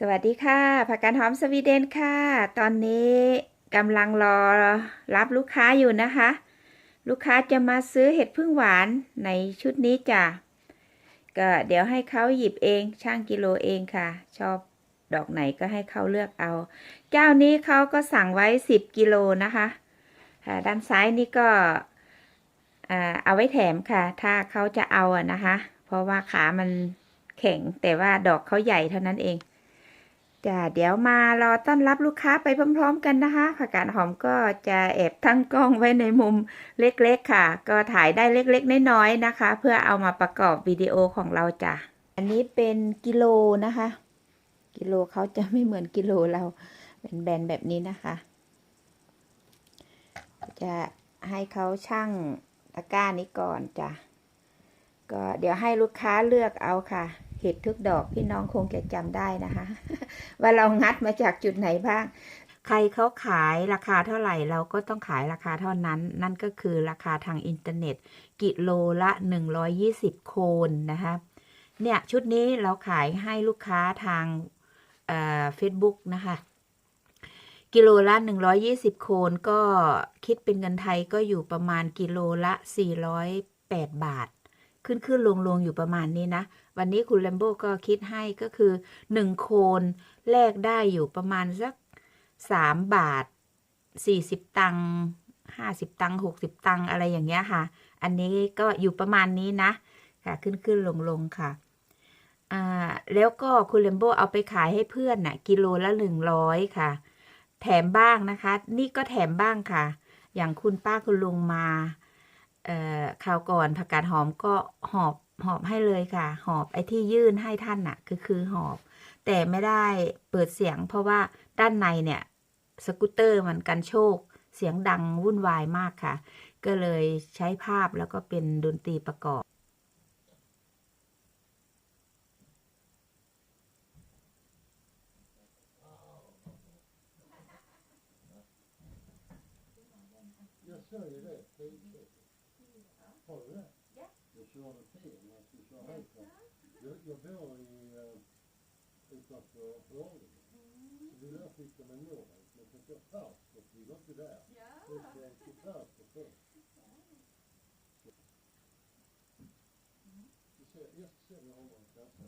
สวัสดีค่ะผักกาดหอมสวีเดนค่ะ ตอนนี้กำลังรอรับลูกค้าอยู่นะคะ ลูกค้าจะมาซื้อเห็ดพึ่งหวานในชุดนี้จ้ะก็เดี๋ยวให้เขาหยิบเองช่างกิโลเองค่ะ ชอบดอกไหนก็ให้เขาเลือกเอาเจ้านี้เขาก็สั่งไว้ 10 กิโลนะคะด้านซ้ายนี่ก็เอาไว้แถมค่ะ ถ้าเขาจะเอาอะนะคะ เพราะว่าขามันแข็งแต่ว่าดอกเขาใหญ่เท่านั้นเอง จะเดี๋ยวมารอต้อนรับลูกค้าไปพร้อม ๆ กันนะคะ ผักกาดหอมก็จะแอบตั้งกล้องไว้ในมุมเล็กๆค่ะ ก็ถ่ายได้เล็กๆ น้อยๆนะคะ เพื่อเอามาประกอบวิดีโอของเราจ้ะ อันนี้เป็นกิโลนะคะ กิโลเขาจะไม่เหมือนกิโลเรา เป็นแบนแบบนี้นะคะ จะให้เขาช่างตะกร้านี้ก่อนจ้ะ ก็เดี๋ยวให้ลูกค้าเลือกเอาค่ะ ห็ดทุกดอกพี่น้องคงจะจำได้นะคะ ว่าเรางัดมาจากจุดไหนบ้าง ใครเขาขายราคาเท่าไหร่เราก็ต้องขายราคาเท่านั้น นั่นก็คือราคาทางอินเทอร์เน็ต กิโลละ 120 โคนนะคะเนี่ยชุดนี้เราขายให้ลูกค้าทางเฟซบุ๊กนะคะ กิโลละ 120 โคนก็คิดเป็นเงินไทยก็อยู่ประมาณกิโลละ 408 บาท ขึ้นขึ้นลงลงอยู่ประมาณนี้นะ วันนี้คุณแลมโบก็คิดให้ก็คือ 1 โคนแลกได้อยู่ประมาณสัก 3 บาท 40 ตังค์50 ตังค์60 ตังค์อะไรอย่างเงี้ยค่ะ อันนี้ก็อยู่ประมาณนี้นะ ค่ะ ขึ้นขึ้นลงลงค่ะอ่าแล้วก็คุณเลมโบเอาไปขายให้เพื่อนน่ะ กิโลละ 100 ค่ะ แถมบ้างนะคะ นี่ก็แถมบ้างค่ะ อย่างคุณป้าคุณลุงมา คราวก่อนผักกาดหอมก็หอบหอบให้เลยค่ะ หอบไอ้ที่ยื่นให้ท่านน่ะ คือคือหอบ แต่ไม่ได้เปิดเสียง เพราะว่าด้านในเนี่ยสกูตเตอร์มันกันโชค เสียงดังวุ่นวายมากค่ะ ก็เลยใช้ภาพแล้วก็เป็นดนตรีประกอบ Jag, bor i uh, utanför Borlänge. Så ville jag skicka mig norrut. Men så jag Perstorp ligger inte där. Så jag ska till Perstorp först. Jag ska se om jag har någon kassa.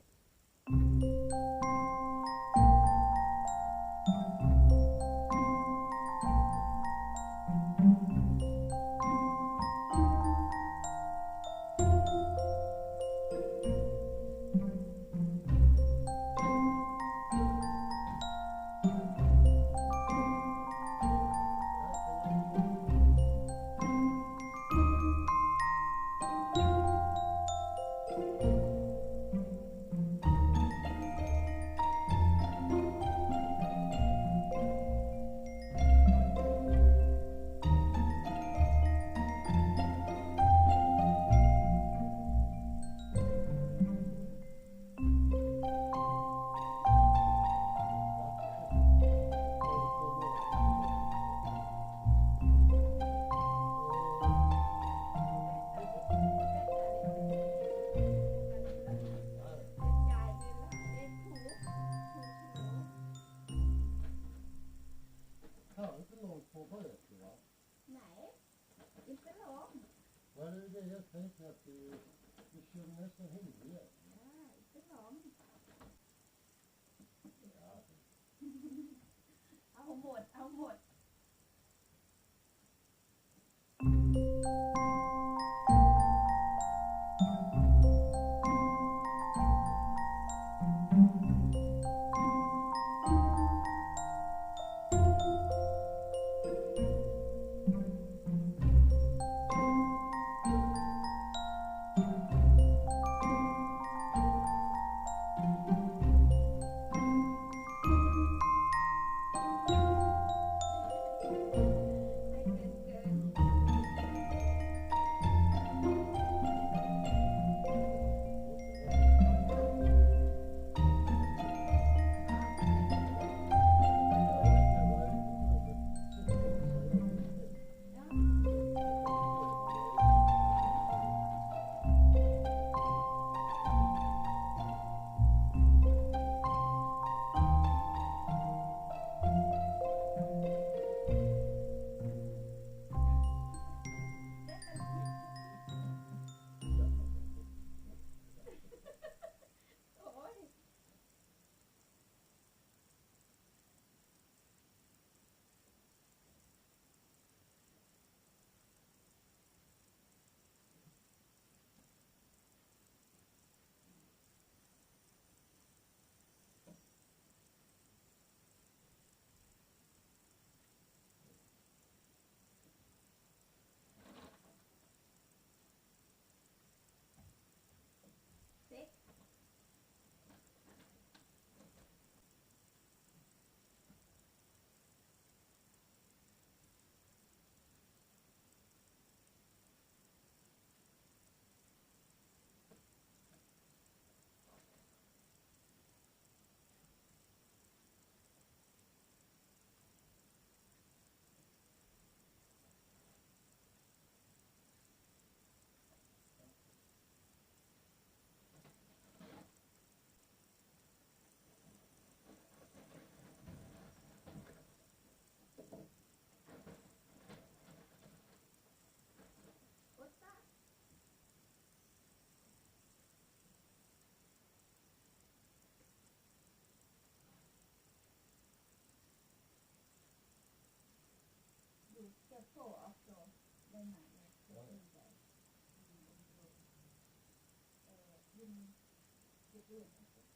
det på också. Den här. Ja, ja.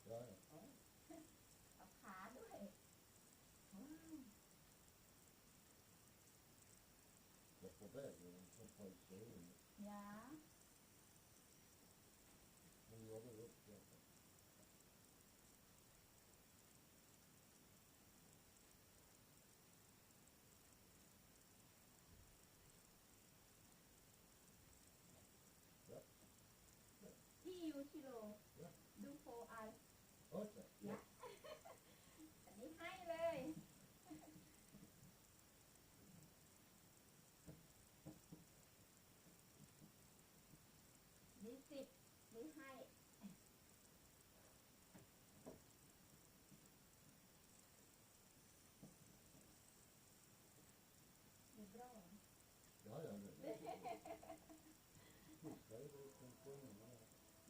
Ja, ja. เอาขาด้วย Jag är på väg nu. Jag får inte se in. ย 10 kilo yeah. do for us. Okay. Yeah. อันนี้ให้เลย นี่สิบนี่ให้ Det är bra. Ja, ja. Det.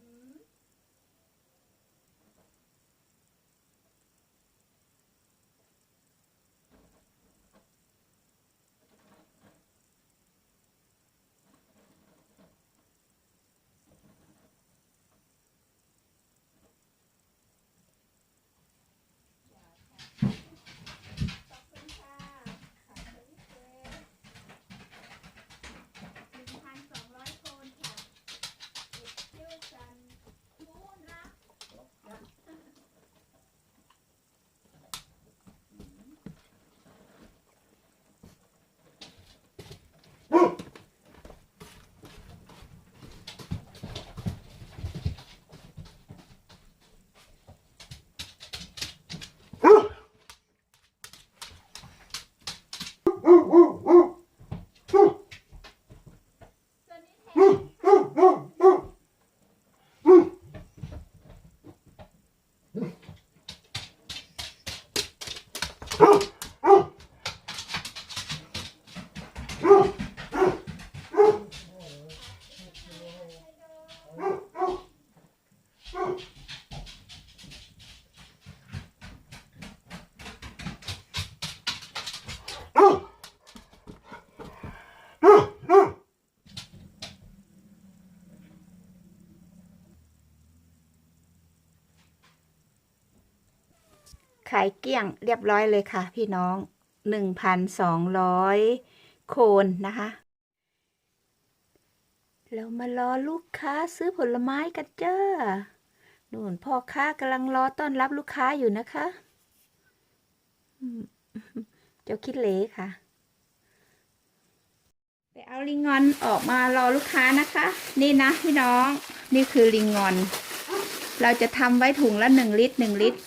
Mm-hmm. Oh! ขายเกลี้ยงเรียบร้อยเลยค่ะ พี่น้อง 1,200 โคนนะคะ เรามารอลูกค้าซื้อผลไม้กันเจ้านู่นพ่อค้ากำลังรอต้อนรับลูกค้าอยู่นะคะ เจ้าคิดเหลค่ะ ไปเอาลิงงอนออกมารอลูกค้านะคะ นี่นะพี่น้อง นี่คือลิงงอน เราจะทำไว้ถุงละหนึ่งลิตรหนึ่งลิตร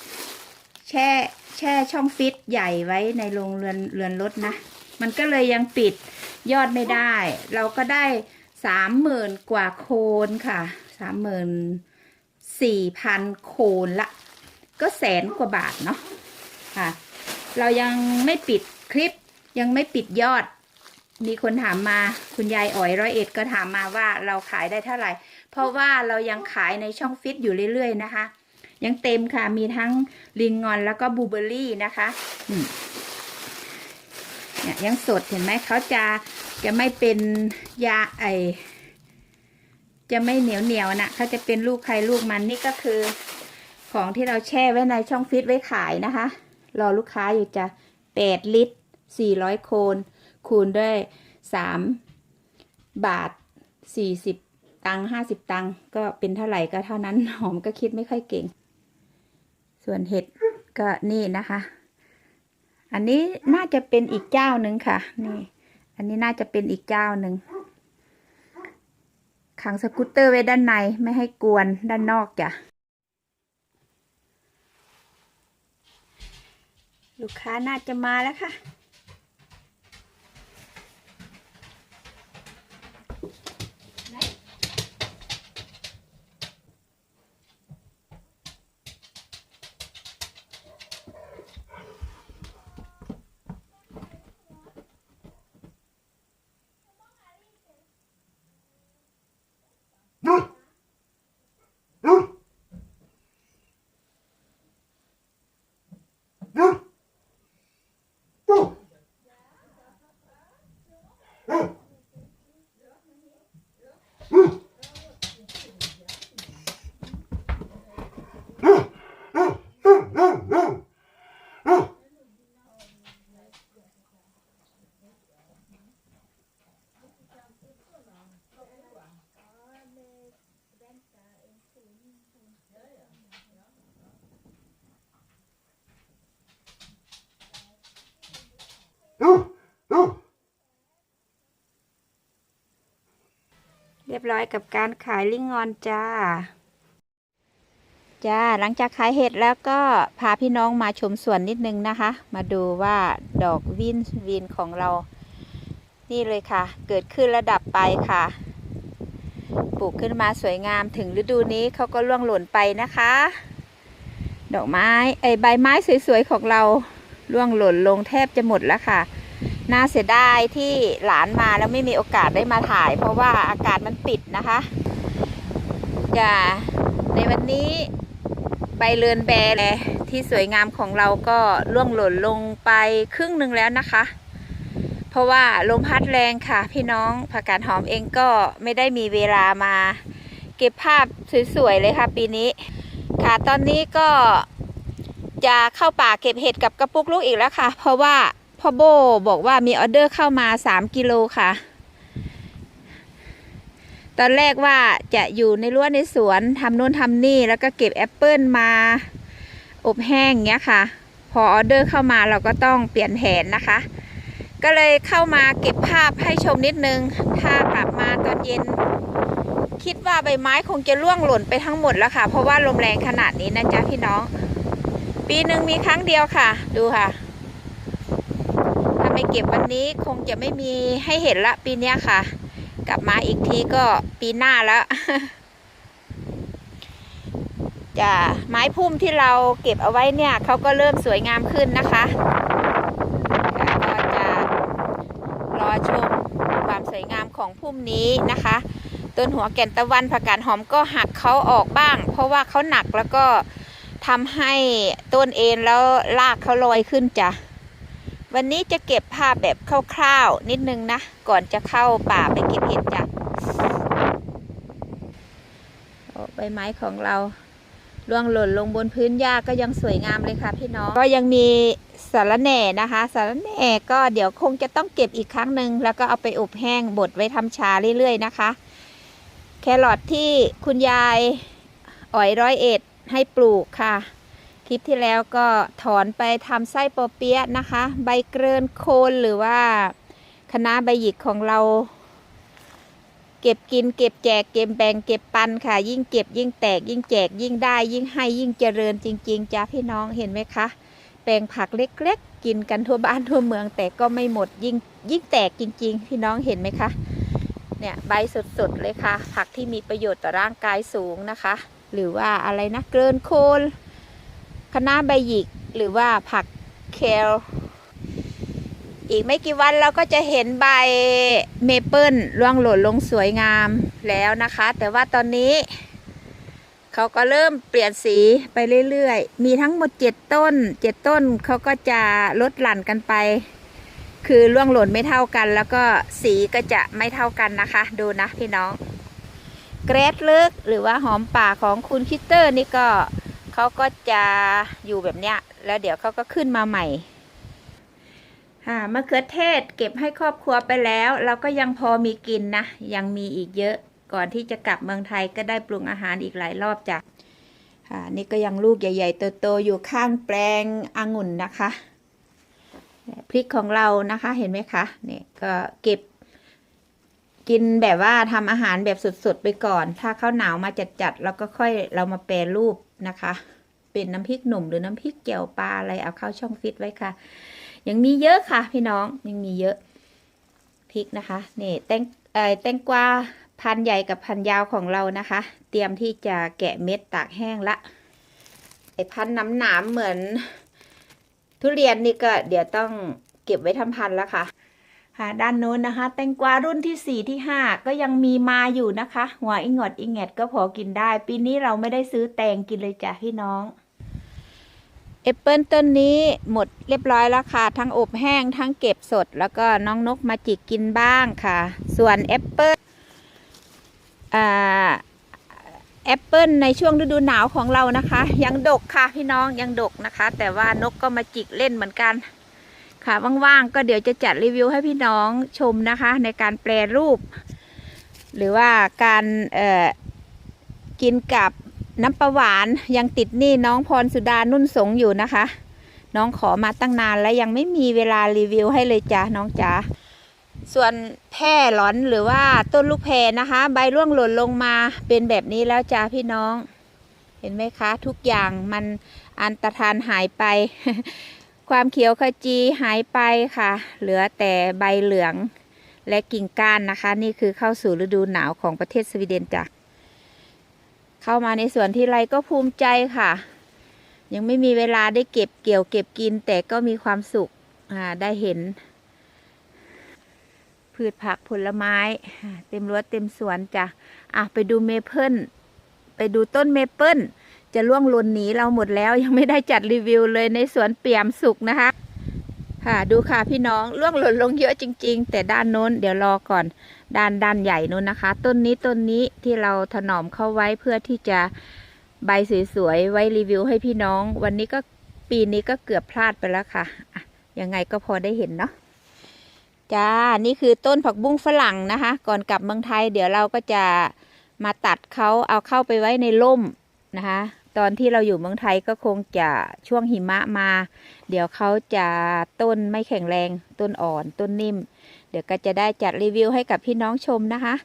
แช่แช่ช่องฟิตใหญ่ไว้ในโรงเรือนเรือนรถนะ มันก็เลยยังปิดยอดไม่ได้ เราก็ได้สามหมื่นกว่าโคนค่ะสามหมื่นสี่พันโคนละ ก็แสนกว่าบาทเนาะค่ะ เรายังไม่ปิดคลิปยังไม่ปิดยอด มีคนถามมาคุณยายอ๋อยร้อยเอ็ดก็ถามมาว่าเราขายได้เท่าไหร่ เพราะว่าเรายังขายในช่องฟิตอยู่เรื่อยๆนะคะ ยังเต็มค่ะ มีทั้งลิงงอนแล้วก็บูเบอร์รี่นะคะเนี่ยยังสดเห็นไหมเขาจะจะไม่เป็นยาไอจะไม่เหนียวเหนียวนะเขาจะเป็นลูกใครลูกมันนี่ก็คือ ของที่เราแช่ไว้ในช่องฟิตไว้ขายนะคะ รอลูกค้าอยู่จะแปดลิตรสี่ร้อยโคน คูณด้วยสามบาทสี่สิบตังห้าสิบตังค์ก็เป็นเท่าไหร่ก็เท่านั้นหอมก็คิดไม่ค่อยเก่ง ส่วนเห็ดก็นี่นะคะ อันนี้น่าจะเป็นอีกเจ้าหนึ่งค่ะ นี่ อันนี้น่าจะเป็นอีกเจ้าหนึ่งขังสกูตเตอร์ไว้ด้านในไม่ให้กวนด้านนอกจ้ะ ลูกค้าน่าจะมาแล้วค่ะ ร้อยกับการขายลิงงอนจ้า จ้า หลังจากขายเห็ดแล้วก็พาพี่น้องมาชมสวนนิดนึงนะคะ มาดูว่าดอกวินวินของเรา นี่เลยค่ะ เกิดขึ้นระดับไปค่ะ ปลูกขึ้นมาสวยงามถึงฤดูนี้เขาก็ร่วงหล่นไปนะคะ ดอกไม้ไอใบไม้สวยๆของเราร่วงหล่นลงแทบจะหมดแล้วค่ะ น่าเสียดายที่หลานมาแล้วไม่มีโอกาสได้มาถ่าย เพราะว่าอากาศมันปิดนะคะจะในวันนี้ใบเรือนแบร์ที่สวยงามของเราก็ร่วงหล่นลงไปครึ่งหนึ่งแล้วนะคะ เพราะว่าลมพัดแรงค่ะ พี่น้องผักกาดหอมเองก็ไม่ได้มีเวลามา เก็บภาพสวยๆเลยค่ะปีนี้ ค่ะตอนนี้ก็จะเข้าป่าเก็บเห็ดกับกระปุกลูกอีกแล้วค่ะ เพราะว่า พ่อโบบอกว่ามีออเดอร์เข้ามา3กิโลค่ะ ตอนแรกว่าจะอยู่ในรั้วในสวนทำนู่นทำนี่ แล้วก็เก็บแอปเปิลมาอบแห้งเงี้ยค่ะ พอออเดอร์เข้ามาเราก็ต้องเปลี่ยนแผนนะคะ ก็เลยเข้ามาเก็บภาพให้ชมนิดนึง ถ้ากลับมาตอนเย็น คิดว่าใบไม้คงจะร่วงหล่นไปทั้งหมดแล้วค่ะ เพราะว่าลมแรงขนาดนี้นะจ๊ะพี่น้อง ปีหนึ่งมีครั้งเดียวค่ะ ดูค่ะ ไม่เก็บวันนี้คงจะไม่มีให้เห็นละปีนี้ค่ะ กลับมาอีกทีก็ปีหน้าแล้วจะไม้พุ่มที่เราเก็บเอาไว้เนี่ยเขาก็เริ่มสวยงามขึ้นนะคะก็จะรอชมความสวยงามของพุ่มนี้นะคะ ต้นหัวแก่นตะวันผักกาดหอมก็หักเขาออกบ้าง เพราะว่าเขาหนักแล้วก็ทำให้ต้นเอ็นแล้วรากเขาลอยขึ้นจ้ะ วันนี้จะเก็บภาพแบบคร่าวๆนิดนึงนะ ก่อนจะเข้าป่าไปเก็บเห็ดจ้ะใบไม้ของเราร่วงหล่นลงบนพื้นหญ้าก็ยังสวยงามเลยค่ะพี่น้อง ก็ยังมีสารแหน่นะคะสารแหน่ก็เดี๋ยวคงจะต้องเก็บอีกครั้งหนึ่งแล้วก็เอาไปอบแห้งบดไว้ทำชาเรื่อยๆนะคะ แครอทที่คุณยายอ๋อยร้อยเอ็ดให้ปลูกค่ะ คลิปที่แล้วก็ถอนไปทำไส้ปอเปี๊ยะนะคะ ใบเกลือนโคนหรือว่าคณะใบหยิกของเรา เก็บกินเก็บแจกเก็บแบ่งเก็บปันค่ะ ยิ่งเก็บยิ่งแตกยิ่งแจกยิ่งได้ยิ่งให้ยิ่งเจริญจริง ๆจ้าพี่น้องเห็นไหมคะแปลงผักเล็ก ๆ กินกันทั่วบ้านทั่วเมือง แต่ก็ไม่หมดยิ่งยิ่งแตกจริง ๆ พี่น้องเห็นไหมคะเนี่ยใบสดๆเลยค่ะ ผักที่มีประโยชน์ต่อร่างกายสูงนะคะ หรือว่าอะไรนะเกลือนโคน คะน้าใบหยิกหรือว่าผักเคลอีกไม่กี่วันเราก็จะเห็นใบเมเปิลร่วงหล่นลงสวยงามแล้วนะคะ แต่ว่าตอนนี้ เขาก็เริ่มเปลี่ยนสีไปเรื่อยๆ มีทั้งหมดเจ็ดต้นเจ็ดต้นเขาก็จะลดหลั่นกันไป คือร่วงหล่นไม่เท่ากัน แล้วก็สีก็จะไม่เท่ากันนะคะ ดูนะพี่น้อง เกรดลึกหรือว่าหอมป่าของคุณคิตเตอร์นี่ก็ เขาก็จะอยู่แบบเนี้ย แล้วเดี๋ยวเขาก็ขึ้นมาใหม่ค่ะมะเขือเทศเก็บให้ครอบครัวไปแล้ว เราก็ยังพอมีกินนะ ยังมีอีกเยอะก่อนที่จะกลับเมืองไทยก็ได้ปรุงอาหารอีกหลายรอบจ้ะค่ะนี่ก็ยังลูกใหญ่ ๆ โตๆอยู่ข้างแปลงองุ่นนะคะพริกของเรานะคะเห็นไหมคะเนี่ยก็เก็บกินแบบว่าทำอาหารแบบสดๆไปก่อน ถ้าข้าวหนาวมาจัดๆแล้วก็ค่อยเรามาแปรรูป นะคะ เป็นน้ำพริกหนุ่มหรือน้ำพริกเกี่ยวปลาอะไรเอาเข้าช่องฟิตไว้ค่ะ ยังมีเยอะค่ะ พี่น้องยังมีเยอะพริกนะคะนี่แตงเอ่อแตงกวาพันใหญ่กับพันยาวของเรานะคะ เตรียมที่จะแกะเม็ดตากแห้งละไอพันน้ำหนามเหมือน ทุเรียนนี่ก็เดี๋ยวต้องเก็บไว้ทำพันแล้วค่ะ ค่ะด้านโน้นนะคะ แตงกวารุ่นที่สี่ที่ห้าก็ยังมีมาอยู่นะคะ หัวอิงอดอิงแงดก็พอกินได้ ปีนี้เราไม่ได้ซื้อแตงกินเลยจ้ะพี่น้องแอปเปิลต้นนี้หมดเรียบร้อยแล้วค่ะ ทั้งอบแห้งทั้งเก็บสด แล้วก็น้องนกมาจิกกินบ้างค่ะ ส่วนแอปเปิลอ่าแอปเปิลในช่วงฤดูหนาวของเรานะคะ ยังดกค่ะพี่น้องยังดกนะคะ แต่ว่านกก็มาจิกเล่นเหมือนกัน ค่ะว่างๆก็เดี๋ยวจะจัดรีวิวให้พี่น้องชมนะคะ ในการแปรรูป หรือว่าการกินกับน้ำประหวานยังติดหนี้น้องพรสุดานุ่นสงอยู่นะคะ น้องขอมาตั้งนานแล้วยังไม่มีเวลารีวิวให้เลยจ้ะน้องจ๋าส่วนแพร่หลอนหรือว่าต้นลูกแพรนะคะ ใบร่วงหล่นลงมาเป็นแบบนี้แล้วจ้าพี่น้อง เห็นไหมคะ ทุกอย่างมันอันตรธานหายไป ความเขียวขจีหายไปค่ะ เหลือแต่ใบเหลืองและกิ่งก้านนะคะ นี่คือเข้าสู่ฤดูหนาวของประเทศสวีเดนจ้ะเข้ามาในสวนที่ไรก็ภูมิใจค่ะ ยังไม่มีเวลาได้เก็บเกี่ยวเก็บกินแต่ก็มีความสุขอ่าได้เห็น พืชผักผลไม้ เต็มรั้วเต็มสวนจ้ะอะไปดูเมเปิลไปดูต้นเมเปิล จะล่วงล่นหนีเราหมดแล้วยังไม่ได้จัดรีวิวเลยในสวนเปี่ยมสุขนะคะ ค่ะดูค่ะพี่น้องล่วงหล่นลงเยอะจริง ๆ แต่ด้านโน้นเดี๋ยวรอก่อน ด้านด้านใหญ่นู้นนะคะ ต้นนี้ต้นนี้ที่เราถนอมเข้าไว้เพื่อที่จะใบสวยๆไว้รีวิวให้พี่น้อง วันนี้ก็ปีนี้ก็เกือบพลาดไปแล้วค่ะอะยังไงก็พอได้เห็นเนาะจ้า นี่คือต้นผักบุ้งฝรั่งนะคะ ก่อนกลับเมืองไทย เดี๋ยวเราก็จะมาตัดเขาเอาเข้าไปไว้ในร่มนะคะ ตอนที่เราอยู่เมืองไทยก็คงจะช่วงหิมะมา เดี๋ยวเขาจะต้นไม่แข็งแรง ต้นอ่อน ต้นนิ่ม เดี๋ยวก็จะได้จัดรีวิวให้กับพี่น้องชมนะคะ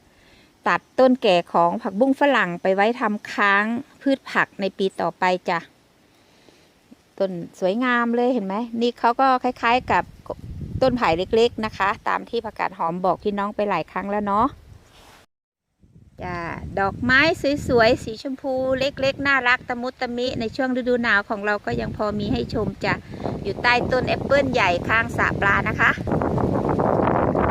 ตัดต้นแก่ของผักบุ้งฝรั่งไปไว้ทำค้างพืชผักในปีต่อไปจ้ะ ต้นสวยงามเลยเห็นไหม นี่เขาก็คล้าย ๆ กับต้นไผ่เล็ก ๆ นะคะ ตามที่ผักกาดหอมบอกพี่น้องไปหลายครั้งแล้วเนาะ จ้าดอกไม้สวยๆสีชมพูเล็กๆ น่ารักตะมุตะมิในช่วงฤดูหนาวของเราก็ยังพอมีให้ชมจ้ะอยู่ใต้ต้นแอปเปิลใหญ่ข้างสระปลานะคะ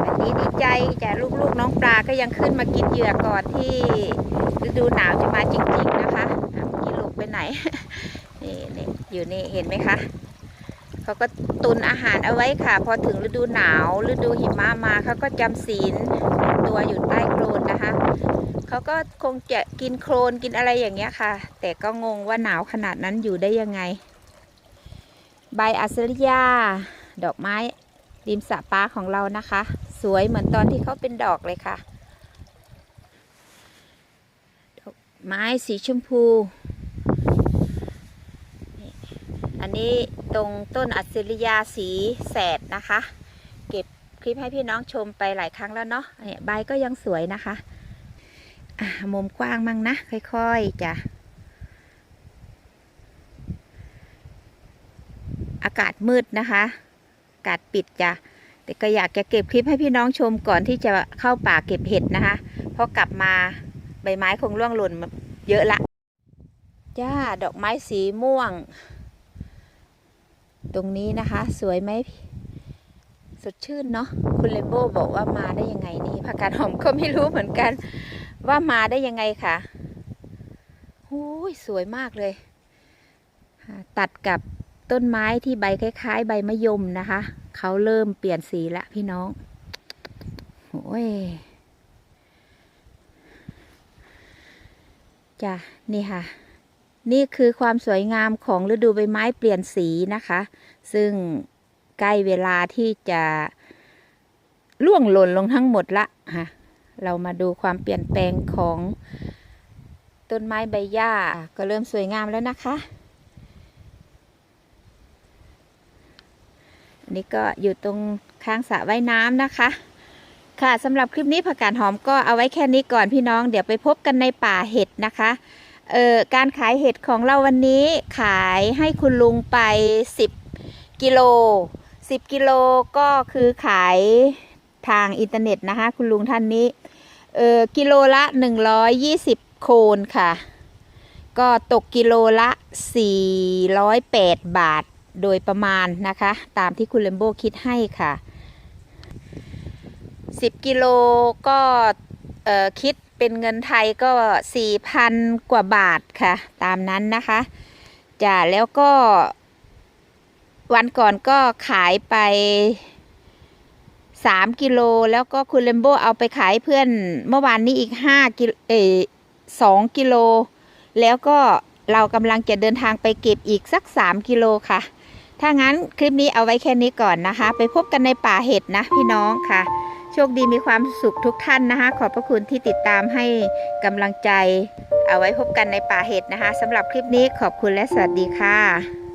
วันนี้ดีใจจ้ะลูกๆน้องปลาก็ยังขึ้นมากินเหยื่อก่อนที่ฤดูหนาวจะมาจริงๆนะคะกี้ลูกไปไหนนี่นี่อยู่นี่เห็นไหมคะเขาก็ตุนอาหารเอาไว้ค่ะ พอถึงฤดูหนาว ฤดูหิมะมาเขาก็จำศีลตัวอยู่ใต้โคลนนะคะ เขาก็คงจะกินโคลนกินอะไรอย่างเงี้ยค่ะ แต่ก็งงว่าหนาวขนาดนั้นอยู่ได้ยังไง ใบอัสริยา ดอกไม้ริมสระปาของเรานะคะ สวยเหมือนตอนที่เขาเป็นดอกเลยค่ะ ดอกไม้สีชมพู อันนี้ตรงต้นอัสริยาสีแสดนะคะ เก็บคลิปให้พี่น้องชมไปหลายครั้งแล้วเนาะเนี่ยใบก็ยังสวยนะคะ มุมกว้างมั่งนะ ค่อยๆจ้ะอากาศมืดนะคะ อากาศปิดจ้ะแต่ก็อยากจะเก็บคลิปให้พี่น้องชมก่อนที่จะเข้าป่าเก็บเห็ดนะคะเพราะกลับมาใบไม้คงร่วงหล่นมาเยอะละจ้าดอกไม้สีม่วง ตรงนี้นะคะ สวยไหมสดชื่นเนาะคุณเลมโบบอกว่ามาได้ยังไงนี่ผักกาดหอมก็ไม่รู้เหมือนกัน ว่ามาได้ยังไงค่ะโอ้ยสวยมากเลย ตัดกับต้นไม้ที่ใบคล้ายๆ ใบมะยมนะคะ เขาเริ่มเปลี่ยนสีละพี่น้องโอ้ยจ้ะนี่ค่ะ นี่คือความสวยงามของฤดูใบไม้เปลี่ยนสีนะคะ ซึ่งใกล้เวลาที่จะล่วงหล่นลงทั้งหมดละค่ะ เรามาดูความเปลี่ยนแปลงของต้นไม้ใบหญ้าก็เริ่มสวยงามแล้วนะคะอันนี้ก็อยู่ตรงข้างสระว่ายน้ำนะคะ ค่ะสำหรับคลิปนี้ผักกาดหอมก็เอาไว้แค่นี้ก่อนพี่น้องเดี๋ยวไปพบกันในป่าเห็ดนะคะเอ่อการขายเห็ดของเราวันนี้ขายให้คุณลุงไป 10 กิโล 10 กิโลก็คือขายทางอินเทอร์เน็ตนะคะ คุณลุงท่านนี้ เออกิโลละ 120 โคนค่ะ ก็ตกกิโลละ 408 บาทโดยประมาณนะคะ ตามที่คุณเลมโบคิดให้ค่ะ 10 กิโลก็เออคิดเป็นเงินไทยก็ 4,000 กว่าบาทค่ะ ตามนั้นนะคะจ้ะแล้วก็ วันก่อนก็ขายไป 3กิโลแล้วก็คุณเลมโบเอาไปขายเพื่อนเมื่อวานนี้อีก5กิโลเออ2กิโล แล้วก็เรากำลังจะเดินทางไปเก็บอีกสัก 3 กิโลค่ะ ถ้างั้นคลิปนี้เอาไว้แค่นี้ก่อนนะคะ ไปพบกันในป่าเห็ดนะพี่น้องค่ะ โชคดีมีความสุขทุกท่านนะคะ ขอบพระคุณที่ติดตามให้กำลังใจ เอาไว้พบกันในป่าเห็ดนะคะสำหรับคลิปนี้ขอบคุณและสวัสดีค่ะ